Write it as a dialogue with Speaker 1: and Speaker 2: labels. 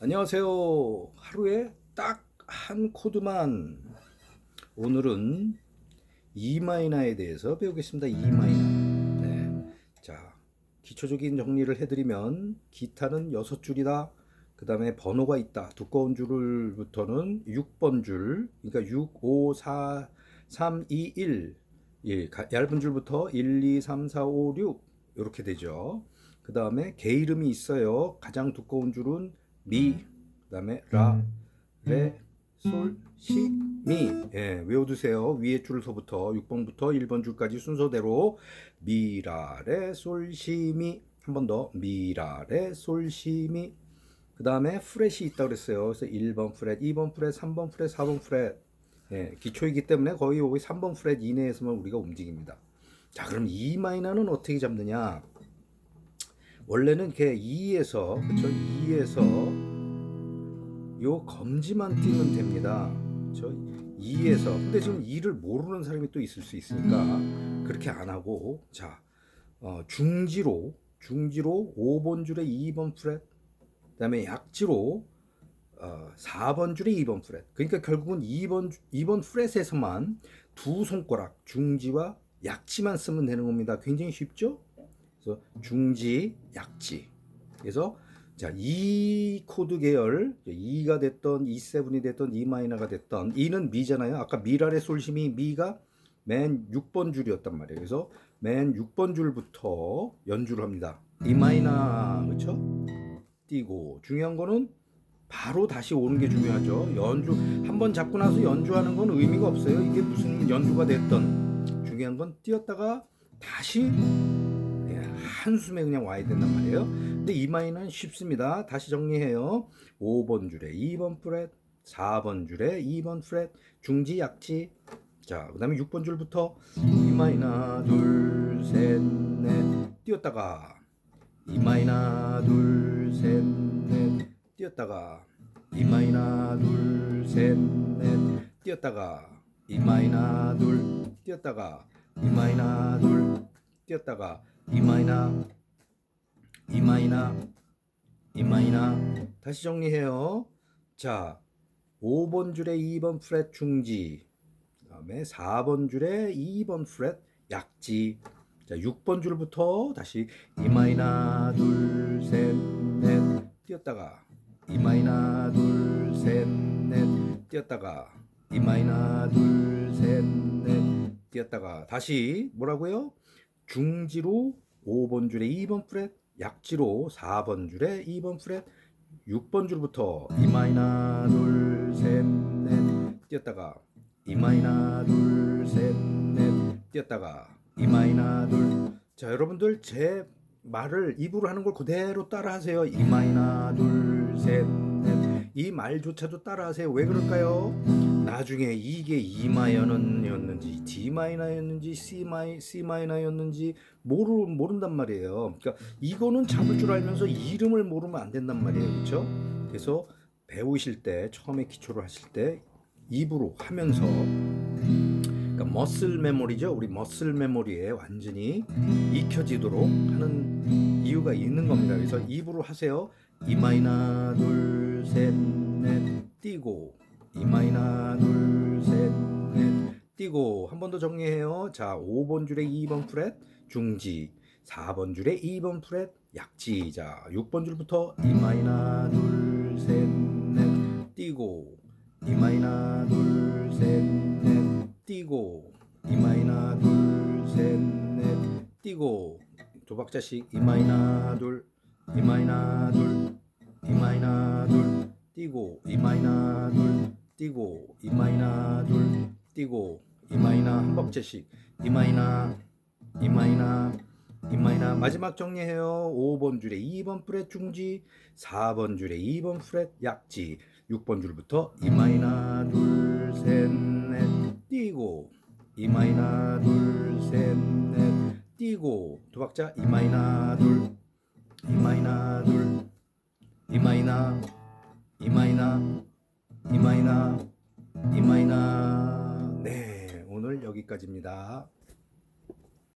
Speaker 1: 안녕하세요. 하루에 딱 한 코드만 오늘은 E 마이너에 대해서 배우겠습니다. E 마이너. 네. 자, 기초적인 정리를 해드리면 기타는 여섯 줄이다. 그 다음에 번호가 있다. 두꺼운 줄을부터는 6번 줄, 그러니까 6, 5, 4, 3, 2, 1. 예, 가- 얇은 줄부터 1, 2, 3, 4, 5, 6 이렇게 되죠. 그 다음에 개 이름이 있어요. 가장 두꺼운 줄은 미, 그 다음에 라, 레, 솔, 시, 미. 예, 외워두세요. 위에 줄서부터 6번부터 1번 줄까지 순서대로 미, 라, 레, 솔, 시, 미. 한 번 더. 미, 라, 레, 솔, 시, 미. 그 다음에 프렛이 있다고 그랬어요. 그래서 1번 프렛, 2번 프렛, 3번 프렛, 4번 프렛. 예, 기초이기 때문에 거의 여기 3번 프렛 이내에서만 우리가 움직입니다. 자, 그럼 E 마이너는 어떻게 잡느냐? 원래는 이렇게 2에서 그렇죠? 2에서 요 검지만 띄면 됩니다. 저 2에서 근데 지금 2를 모르는 사람이 또 있을 수 있으니까 그렇게 안 하고 자 어, 중지로 중지로 5번 줄에 2번 프렛 그다음에 약지로 어, 4번 줄에 2번 프렛 그러니까 결국은 2번 2번 프렛에서만 두 손가락 중지와 약지만 쓰면 되는 겁니다. 굉장히 쉽죠? 그래서 중지, 약지. 그래서 자, E 코드 계열, 2가 됐던, E7이 됐던, E 마이너가 됐던, E는 미잖아요. 아까 미랄의 솔심이 미가 맨 6번 줄이었단 말이에요. 그래서 맨 6번 줄부터 연주를 합니다. E 마이너, 그렇죠? 띄고 중요한 거는 바로 다시 오는 게 중요하죠. 연주 한 번 잡고 나서 연주하는 건 의미가 없어요. 이게 무슨 연주가 됐던 중요한 건 뛰었다가 다시 예, 한숨에 그냥 와야 된단 말이에요. 근데 이 마이너는 쉽습니다. 다시 정리해요. 5번 줄에 2번 프렛, 4번 줄에 2번 프렛, 중지 약지. 자, 그다음에 6번 줄부터 이 마이너 둘, 셋, 넷 뛰었다가 이 마이너 둘, 셋, 넷 뛰었다가 이 마이너 둘, 셋, 넷 뛰었다가 이 마이너 둘 뛰었다가 이 마이너 둘 뛰었다가 이 마이너 이 마이너 이 마이너 다시 정리해요. 자, 5번 줄에 2번 프렛 중지. 그다음에 4번 줄에 2번 프렛 약지. 자, 6번 줄부터 다시 이 마이너 둘, 셋, 넷 뛰었다가 이 마이너 둘, 셋, 넷 뛰었다가 이 마이너 둘, 셋, 넷 뛰었다가 다시 뭐라고요? 중지로 5번 줄에 2번 프렛, 약지로 4번 줄에 2번 프렛, 6번 줄부터 이 마이너 둘, 셋, 넷 뛰었다가 이 마이너 둘, 셋, 넷 뛰었다가 이 마이너 둘. 자, 여러분들 제 말을 입으로 하는 걸 그대로 따라하세요. 이 마이너 둘, 셋, 넷. 이 말조차도 따라하세요. 왜 그럴까요? 나중에 이게 E 마이너였는지 D 마이너였는지 C 마이 C 마이너였는지 모르 모른단 말이에요. 그러니까 이거는 잡을 줄 알면서 이름을 모르면 안 된단 말이에요. 그렇죠? 그래서 배우실 때 처음에 기초를 하실 때 입으로 하면서 그러니까 머슬 메모리죠. 우리 머슬 메모리에 완전히 익혀지도록 하는 이유가 있는 겁니다. 그래서 입으로 하세요. 이 마이너 둘, 셋, 넷 띄고 이 마이너 둘, 셋, 넷. 띄고 한 번 더 정리해요. 자, 5번 줄에 2번 프렛 중지, 4번 줄에 2번 프렛 약지. 자, 6번 줄부터 이 마이너 둘, 셋, 넷. 띄고 이 마이너 둘, 셋, 넷. 띄고 이 마이너 둘, 셋, 넷. 띄고 두 박자씩 이 마이너 둘, 이 마이너 둘, 이 마이너 둘. 띄고 이 마이너 둘 띄고 이 마이너 둘 띄고 이 마이너 한 박자씩 이 마이너 이 마이너 마지막 정리해요. 5번 줄에 2번 프렛 중지, 4번 줄에 2번 프렛 약지, 6번 줄부터 이 마이너 둘, 셋, 넷 띄고 이 마이너 둘, 셋, 넷 띄고 두 박자 이 마이너 둘, 이 마이너 둘, 이 마이너, 이 마이너, 이 마이너, 이 마이너. 네, 오늘 여기까지입니다.